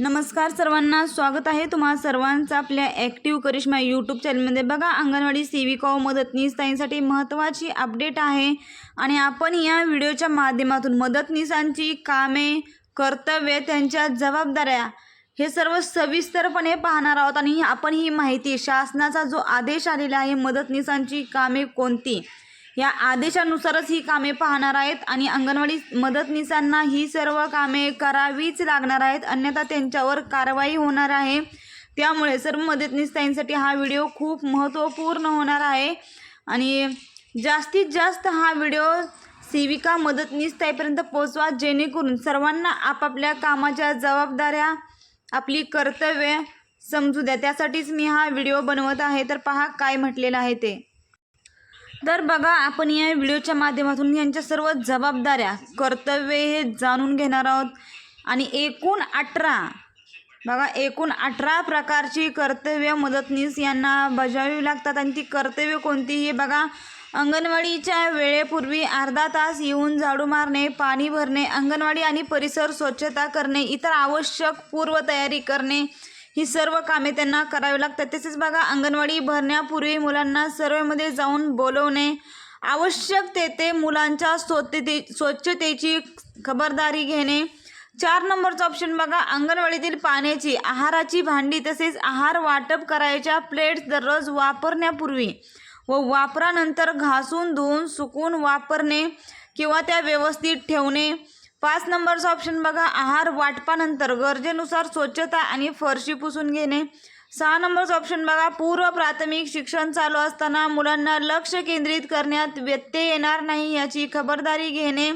नमस्कार सर्वांना स्वागत आहे तुम्हा सर्वांचं आपल्या ॲक्टिव्ह करिश्मा यूट्यूब चॅनलमध्ये बघा अंगणवाडी सेविका व मदतनीस ताईंसाठी महत्त्वाची अपडेट आहे. आणि आपण या व्हिडिओच्या माध्यमातून मदतनीसांची कामे कर्तव्य त्यांच्या जबाबदाऱ्या हे सर्व सविस्तरपणे पाहणार आहोत आणि आपण ही माहिती शासनाचा जो आदेश आलेला आहे मदतनीसांची कामे कोणती? या आदेशानुसारच ही कामे पाहणार आहेत आणि अंगणवाडी मदतनीसांना ही सर्व कामे करावीच लागणार आहेत. अन्यथा त्यांच्यावर कारवाई होणार आहे. त्यामुळे सर्व मदतनीसताईंसाठी हा व्हिडिओ खूप महत्त्वपूर्ण होणार आहे. आणि जास्तीत जास्त हा व्हिडिओ सेविका मदतनीसताईपर्यंत पोचवा पोहोचवा जेणेकरून सर्वांना आपापल्या कामाच्या जबाबदाऱ्या आपली कर्तव्य समजू द्या. त्यासाठीच मी हा व्हिडिओ बनवत आहे. तर पहा काय म्हटलेलं आहे ते. तर बघा आपण या व्हिडिओच्या माध्यमातून यांच्या सर्व जबाबदाऱ्या कर्तव्य हे जाणून घेणार आहोत. आणि एकूण अठरा बघा एकूण अठरा प्रकारची कर्तव्य मदतनीस यांना बजावी लागतात. आणि ती कर्तव्य कोणती? हे बघा अंगणवाडीच्या वेळेपूर्वी अर्धा तास येऊन झाडू मारणे पाणी भरणे अंगणवाडी आणि परिसर स्वच्छता करणे इतर आवश्यक पूर्वतयारी करणे ही सर्व कामे त्यांना करावी लागतात. तसेच बघा अंगणवाडी भरण्यापूर्वी मुलांना सर्वेमध्ये जाऊन बोलवणे आवश्यक तेथे मुलांच्या स्वच्छते स्वच्छतेची खबरदारी घेणे. चार नंबरचं ऑप्शन बघा अंगणवाडीतील पाण्याची आहाराची भांडी तसेच आहार वाटप करायच्या प्लेट्स दररोज वापरण्यापूर्वी व वापरानंतर घासून धुवून सुकून वापरणे किंवा त्या व्यवस्थित ठेवणे. पाच नंबरचा ऑप्शन बघा. आहार वाटपानंतर गरजेनुसार स्वच्छता आणि फरशी पुसून घेणे. सहा नंबरचा ऑप्शन बघा. पूर्व प्राथमिक शिक्षण चालू असताना मुलांना लक्ष केंद्रित करण्यात व्यत्यय येणार नाही याची खबरदारी घेणे.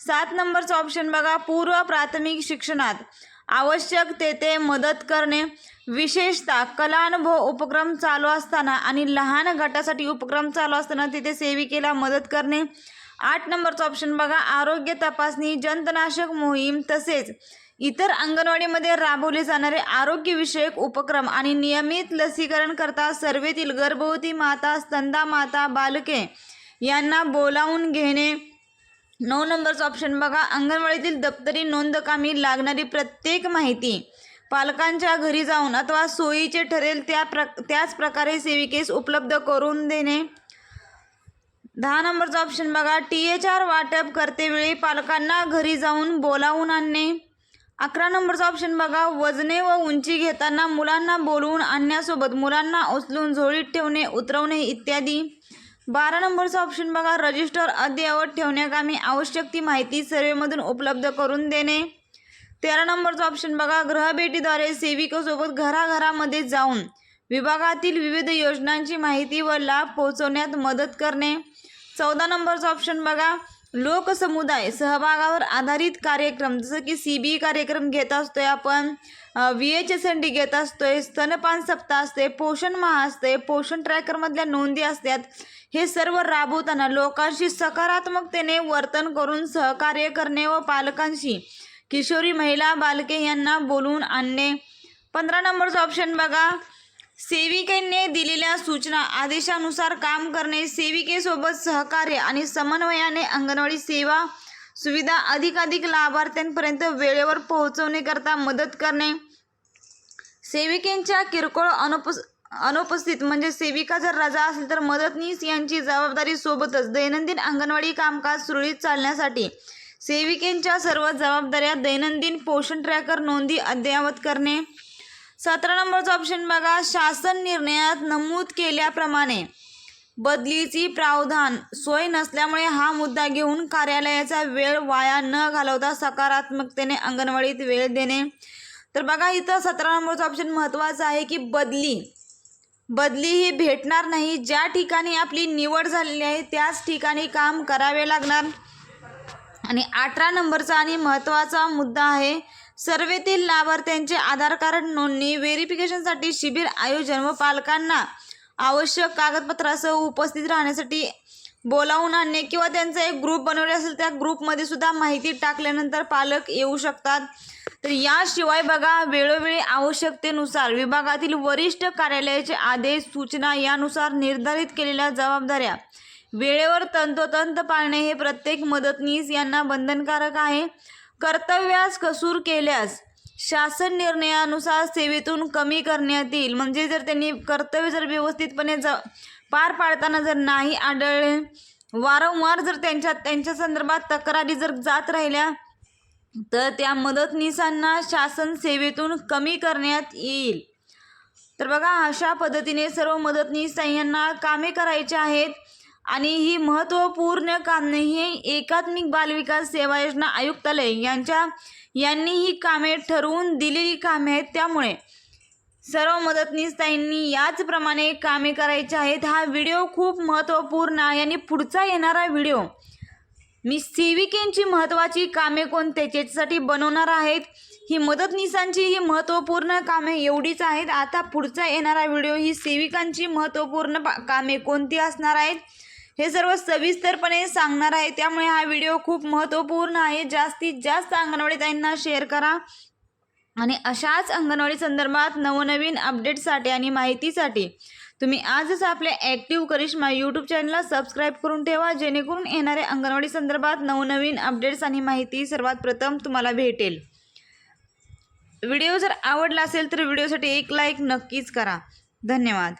सात नंबरचा ऑप्शन बघा. पूर्व प्राथमिक शिक्षणात आवश्यक तेथे मदत करणे. विशेषतः कलानुभव उपक्रम चालू असताना आणि लहान गटासाठी उपक्रम चालू असताना तिथे सेविकेला मदत करणे. आठ नंबरचं ऑप्शन बघा. आरोग्य तपासणी जंतनाशक मोहीम तसेच इतर अंगणवाडीमध्ये राबवले जाणारे आरोग्यविषयक उपक्रम आणि नियमित लसीकरण करता सर्वेतील गर्भवती माता स्तंदा माता बालके यांना बोलावून घेणे. नऊ नंबरचं ऑप्शन बघा. अंगणवाडीतील दप्तरी नोंदकामी लागणारी प्रत्येक माहिती. पालकांच्या घरी जाऊन अथवा सोयीचे ठरेल त्या प्र त्याच प्रकारे सेविकेस उपलब्ध करून देणे. दहा नंबरचा ऑप्शन बघा. टी एच आर वाटप करतेवेळी पालकांना घरी जाऊन बोलावून आणणे. अकरा नंबरचा ऑप्शन बघा. वजने व उंची घेताना मुलांना बोलवून आणण्यासोबत मुलांना उचलून झोळीत ठेवणे उतरवणे इत्यादी. बारा नंबरचा ऑप्शन बघा. रजिस्टर अद्ययावत ठेवण्याकामी आवश्यक ती माहिती सर्वेमधून उपलब्ध करून देणे. तेरा नंबरचा ऑप्शन बघा. गृहभेटीद्वारे सेविकेसोबत घराघरामध्ये जाऊन विभागातील विविध योजनांची माहिती व लाभ पोहोचवण्यात मदत करणे. चौदा नंबरचा ऑप्शन बघा. लोकसमुदाय सहभागावर आधारित कार्यक्रम जसं की सी बी कार्यक्रम घेत असतोय आपण. V H S N D घेत असतोय. स्तनपान सप्ताह असते पोषण महा असते पोषण ट्रॅकरमधल्या नोंदी असतात. हे सर्व राबवताना लोकांशी सकारात्मकतेने वर्तन करून सहकार्य करणे व पालकांशी किशोरी महिला बालके यांना बोलवून आणणे. पंधरा नंबरचं ऑप्शन बघा. सेविकेने दिलेल्या सूचना आदेशानुसार काम करणे सेविकेसोबत सहकार्य आणि समन्वयाने अंगणवाडी सेवा सुविधा अधिकाधिक लाभार्थ्यांपर्यंत वेळेवर पोहोचवण्याकरता मदत करणे. सेविकेंच्या किरकोळ अनुपस अनुपस्थित म्हणजे सेविका जर रजा असेल तर मदतनीस यांची जबाबदारी सोबतच दैनंदिन अंगणवाडी कामकाज सुरळीत चालण्यासाठी सेविकेंच्या सर्व जबाबदाऱ्या दैनंदिन पोषण ट्रॅकर नोंदी अद्ययावत करणे. सतरा नंबरचा ऑप्शन बघा. शासन निर्णयात नमूद केल्याप्रमाणे बदलीची प्रावधान सोय नसल्यामुळे हा मुद्दा घेऊन कार्यालयाचा वेळ वाया न घालवता सकारात्मकतेने अंगणवाडीत वेळ देणे. तर बघा इथं सतरा नंबरचा ऑप्शन महत्त्वाचा आहे की बदली. बदली ही भेटणार नाही. ज्या ठिकाणी आपली निवड झालेली आहे त्याच ठिकाणी काम करावे लागणार. आणि अठरा नंबरचा आणि महत्त्वाचा मुद्दा आहे सर्वेतील लाभार्थ्यांचे आधार कार्ड नोंदणी व्हेरिफिकेशनसाठी शिबिर आयोजन व पालकांना आवश्यक कागदपत्रासह उपस्थित राहण्यासाठी बोलावून आणणे किंवा त्यांचा एक ग्रुप बनवले असेल त्या ग्रुपमध्ये सुद्धा माहिती टाकल्यानंतर पालक येऊ शकतात. तर याशिवाय बघा वेळोवेळी आवश्यकतेनुसार विभागातील वरिष्ठ कार्यालयाचे आदेश सूचना यानुसार निर्धारित केलेल्या जबाबदाऱ्या वेळेवर तंतोतंत पाळणे हे प्रत्येक मदतनीस यांना बंधनकारक आहे. कर्तव्यास कसूर केल्यास शासन निर्णयानुसार सेवेतून कमी करण्यात येईल. म्हणजे जर त्यांनी कर्तव्य जर व्यवस्थितपणे ज पार पाडताना जर नाही आढळले वारंवार जर त्यांच्या त्यांच्या संदर्भात तक्रारी जर जात राहिल्या तर त्या मदतनीसांना शासन सेवेतून कमी करण्यात येईल. तर बघा अशा पद्धतीने सर्व मदतनीस यांना कामे करायची आहेत. आणि ही महत्त्वपूर्ण कामे ही एकात्मिक बालविकास सेवा योजना आयुक्तालय यांच्या यांनी ही कामे ठरवून दिलेली कामे आहेत त्यामुळे सर्व मदतनीस ताईंनी याचप्रमाणे कामे करायची आहेत. हा व्हिडिओ खूप महत्त्वपूर्ण आहे आणि पुढचा येणारा व्हिडिओ मी सेविकेंची महत्त्वाची कामे कोणते त्याच्यासाठी बनवणार आहेत ही मदतनीसांची ही महत्त्वपूर्ण कामे एवढीच आहेत. आता पुढचा येणारा व्हिडिओ ही सेविकांची महत्त्वपूर्ण कामे कोणती असणार आहेत हे सर्व सविस्तरपणे सांगणार आहे. त्यामुळे हा व्हिडिओ खूप महत्त्वपूर्ण आहे. जास्तीत जास्त अंगणवाडी ताईंना शेअर करा. आणि अशाच अंगणवाडी संदर्भात नवनवीन अपडेटसाठी आणि माहितीसाठी तुम्ही आजच आपल्या ॲक्टिव्ह करिश्मा यूट्यूब चॅनलला सबस्क्राईब करून ठेवा. जेणेकरून येणाऱ्या अंगणवाडी संदर्भात नवनवीन अपडेट्स आणि माहिती सर्वात प्रथम तुम्हाला भेटेल. व्हिडिओ जर आवडला असेल तर व्हिडिओसाठी एक लाईक नक्कीच करा. धन्यवाद.